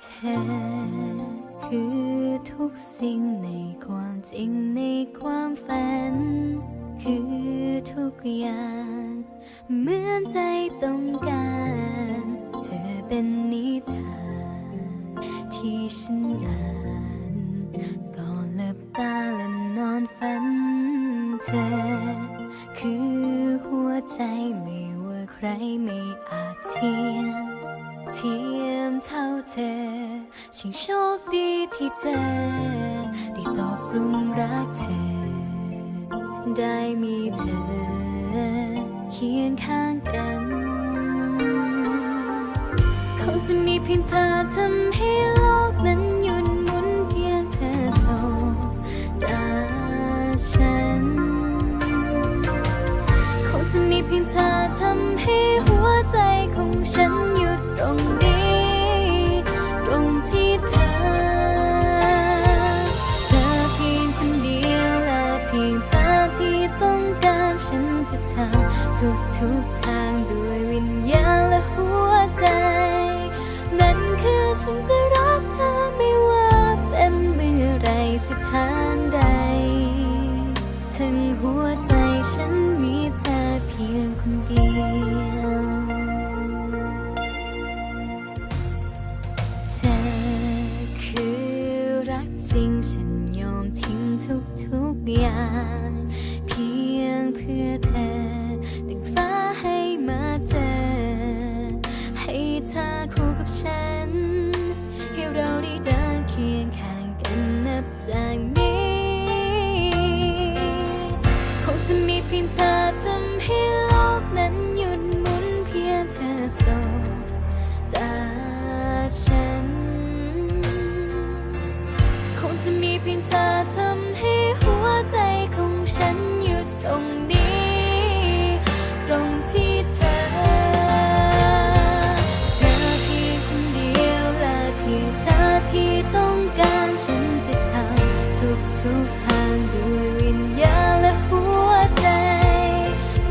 เธอคือทุกสิ่งในความจริงในความฝัน คือทุกอย่าง เหมือนใจต้องการ เธอเป็นนิทานที่ฉันอ่านก่อนหลับตาและนอนฝันเธอ คือหัวใจไม่ว่าใครไม่อาจเทียมเทียมเท่าเธอช่างโชคดีที่เจอได้ตอบรุง ได้มีเธอเคียงข้างกัน คงจะมีเพียงเธอทำ ทุกทุกทางด้วยวิญญาณและหัวใจ นั่นคือฉันจะรักเธอไม่ว่าเป็นเมื่อไรสถานใด ถึงหัวใจฉันมีเธอเพียงคนเดียวเธอคือรักจริงฉันยอมทิ้งทุกทุกๆอย่าง เพียงเพื่อ คู่กับฉัน ให้เราได้เดินเคียงข้างกันนับจากนี้ คงจะมีเพียงเธอทำให้โลกนั้น ทุกทางด้วยวิญญาณและหัวใจ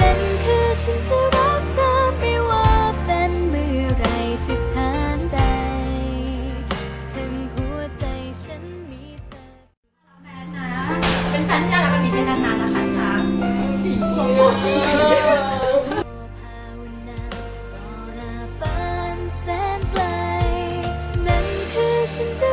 นั่นคือฉันจะรักเธอไม่ว่าเป็นเมื่อไรสถานใด ถึงหัวใจฉันมีเธอ แมนนะ เป็นแฟนที่น่ารักแบบนี้เป็นนานๆนะคะที่รักภาวนาต่อหน้าฝันแสนไกล นั่นคือฉันจะ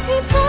นอยู่ต